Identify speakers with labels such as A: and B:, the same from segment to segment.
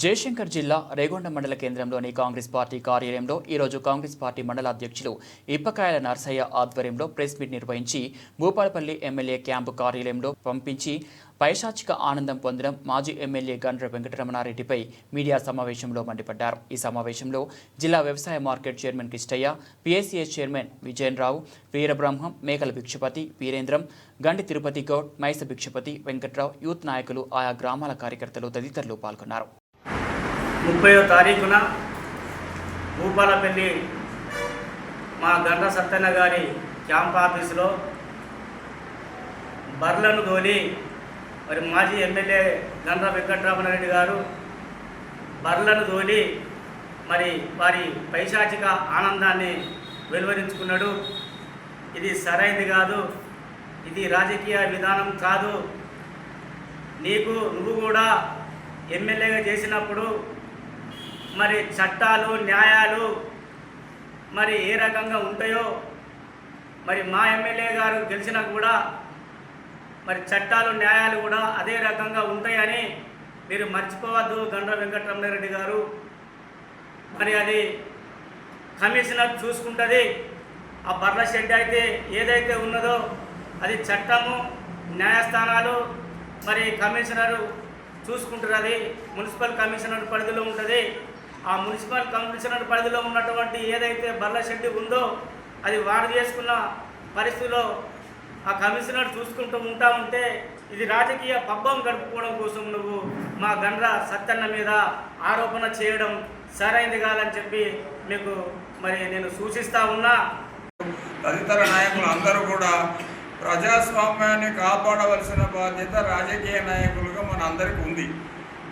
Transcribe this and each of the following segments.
A: జయశంకర్ జిల్లా రేగొండ మండల కేంద్రంలోని కాంగ్రెస్ పార్టీ కార్యాలయంలో ఈరోజు కాంగ్రెస్ పార్టీ మండల అధ్యక్షులు ఇప్పకాయల నర్సయ్య ఆధ్వర్యంలో ప్రెస్ మీట్ నిర్వహించి భూపాలపల్లి ఎమ్మెల్యే క్యాంపు కార్యాలయంలో పంపించి పైశాచిక ఆనందం పొందడం మాజీ ఎమ్మెల్యే గండ్ర వెంకటరమణారెడ్డిపై మీడియా సమావేశంలో మండిపడ్డారు. ఈ సమావేశంలో జిల్లా వ్యవసాయ market chairman Kishtaiah PSCS chairman Vijayan Rao Veerabrahmam Mekala Bhikshapathi Veerendram Gandi Tirupathi Goud Maisa Bhikshapathi Venkatrao youth నాయకులు ఆయా గ్రామాల కార్యకర్తలు తదితరులు పాల్గొన్నారు.
B: ముప్పైవ తారీఖున భూపాలపల్లి మా గండ సత్తన్న గారి క్యాంప్ ఆఫీసులో బర్లను తోలి మరి మాజీ ఎమ్మెల్యే గండ్ర వెంకటరామరెడ్డి గారు బర్లను తోలి మరి వారి పైశాచిక ఆనందాన్ని వెలువరించుకున్నాడు. ఇది సరైనది కాదు. ఇది రాజకీయ విధానం కాదు. నీకు నువ్వు కూడా ఎమ్మెల్యేగా చేసినప్పుడు మరి చట్టాలు న్యాయాలు మరి ఏ రకంగా ఉంటాయో మరి మా ఎమ్మెల్యే గారు గెలిచినా కూడా మరి చట్టాలు న్యాయాలు కూడా అదే రకంగా ఉంటాయని మీరు మర్చిపోవద్దు గండ్ర వెంకటరమణారెడ్డి గారు. మరి అది కమిషనర్ చూసుకుంటుంది. ఆ బర్ల షెడ్ అయితే ఏదైతే ఉన్నదో అది చట్టము న్యాయస్థానాలు మరి కమిషనరు చూసుకుంటారు అది. మున్సిపల్ కమిషనర్ పరిధిలో ఉంటుంది. ఆ మున్సిపల్ కమిషనర్ పరిధిలో ఉన్నటువంటి ఏదైతే బర్ల షెడ్ ఉందో అది వారు చేసుకున్న పరిస్థితిలో ఆ కమిషనర్ చూసుకుంటూ ఉంటా ఉంటే ఇది రాజకీయ పబ్బం గడుపుకోవడం కోసం నువ్వు మా గండ్ర సత్తన్న మీద ఆరోపణ చేయడం సరైనది కాదని చెప్పి మీకు మరి నేను సూచిస్తా ఉన్నా.
C: తదితర నాయకులు అందరూ కూడా ప్రజాస్వామ్యాన్ని కాపాడవలసిన బాధ్యత రాజకీయ నాయకులుగా మన అందరికీ ఉంది.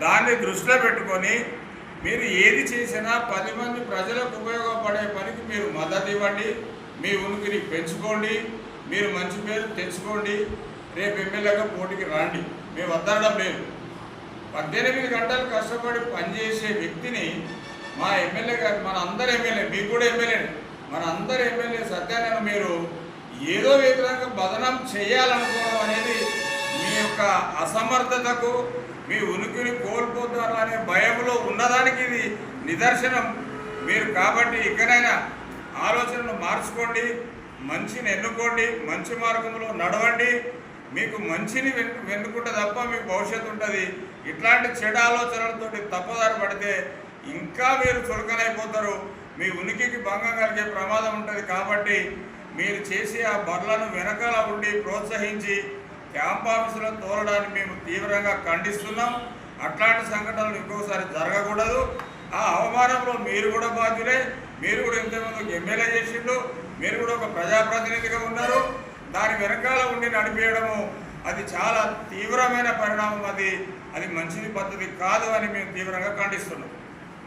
C: దాన్ని దృష్టిలో పెట్టుకొని మీరు ఏది చేసినా పది మంది ప్రజలకు ఉపయోగపడే పనికి మీరు మద్దతు ఇవ్వండి. మీ ఉనికిని పెంచుకోండి. మీరు మంచి పేరు తెచ్చుకోండి. రేపు ఎమ్మెల్యేగా పోటీకి రండి. మేము వద్దడం లేదు. పద్దెనిమిది గంటలు కష్టపడి పనిచేసే వ్యక్తిని మా ఎమ్మెల్యే గారు మన అందరు ఎమ్మెల్యే మీకు కూడా ఎమ్మెల్యే మన అందరు ఎమ్మెల్యే సత్యాన్ని మీరు ఏదో విధంగా బదనం చేయాలనుకోవడం అనేది యొక్క అసమర్థతకు మీ ఉనికిని కోల్పోతారు అనే భయంలో ఉన్నదానికి ఇది నిదర్శనం. మీరు కాబట్టి ఇకనైనా ఆలోచనలు మార్చుకోండి మంచిని ఎన్నుకోండి మంచి మార్గంలో నడవండి. మీకు మంచిని వెన్నుకుంటే తప్ప మీకు భవిష్యత్తు ఉంటుంది. ఇట్లాంటి చెడు ఆలోచనలతోటి తప్పుదారి పడితే ఇంకా మీరు చులకనైపోతారు. మీ ఉనికికి భంగం కలిగే ప్రమాదం ఉంటుంది కాబట్టి మీరు చేసే ఆ బర్లను వెనకాల ఉండి ప్రోత్సహించి క్యాంప్ ఆఫీసులో తోలడానికి మేము తీవ్రంగా ఖండిస్తున్నాం. అట్లాంటి సంఘటనలు ఇంకోసారి జరగకూడదు. ఆ అవమానంలో మీరు కూడా బాధ్యులే. మీరు కూడా ఇంతకుముందు ఎమ్మెల్యే చేసిండు మీరు కూడా ఒక ప్రజాప్రతినిధిగా ఉన్నారు. దాని వెనకాల ఉండి నడిపేయడము అది చాలా తీవ్రమైన పరిణామం. అది అది మంచిది పద్ధతి కాదు అని మేము తీవ్రంగా ఖండిస్తున్నాం.